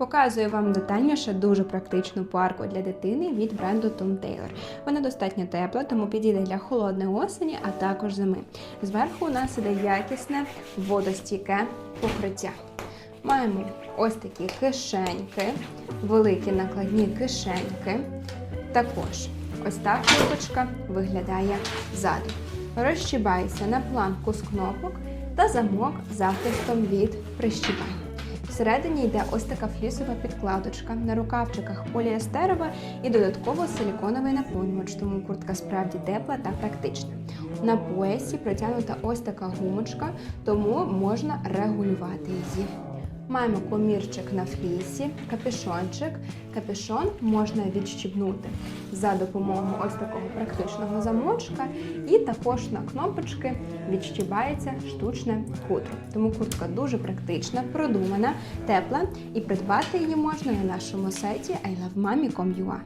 Показую вам детальніше дуже практичну парку для дитини від бренду Tom Taylor. Вона достатньо тепла, тому підійде для холодної осені, а також зими. Зверху у нас іде якісне водостійке покриття. Маємо ось такі кишеньки, великі накладні кишеньки. Також ось так кнопочка виглядає ззаду. Розщібається на планку з кнопок та замок захистом від прищіпань. Всередині йде ось така флісова підкладочка, на рукавчиках поліестерова і додатково силіконовий наповнювач, тому куртка справді тепла та практична. На поясі протягнута ось така гумочка, тому можна регулювати її. Маємо комірчик на флісі, капюшончик. Капюшон можна відщібнути за допомогою ось такого практичного замочка, і також на кнопочки відщібається штучне хутро. Тому куртка дуже практична, продумана, тепла, і придбати її можна на нашому сайті ilovemami.com.ua.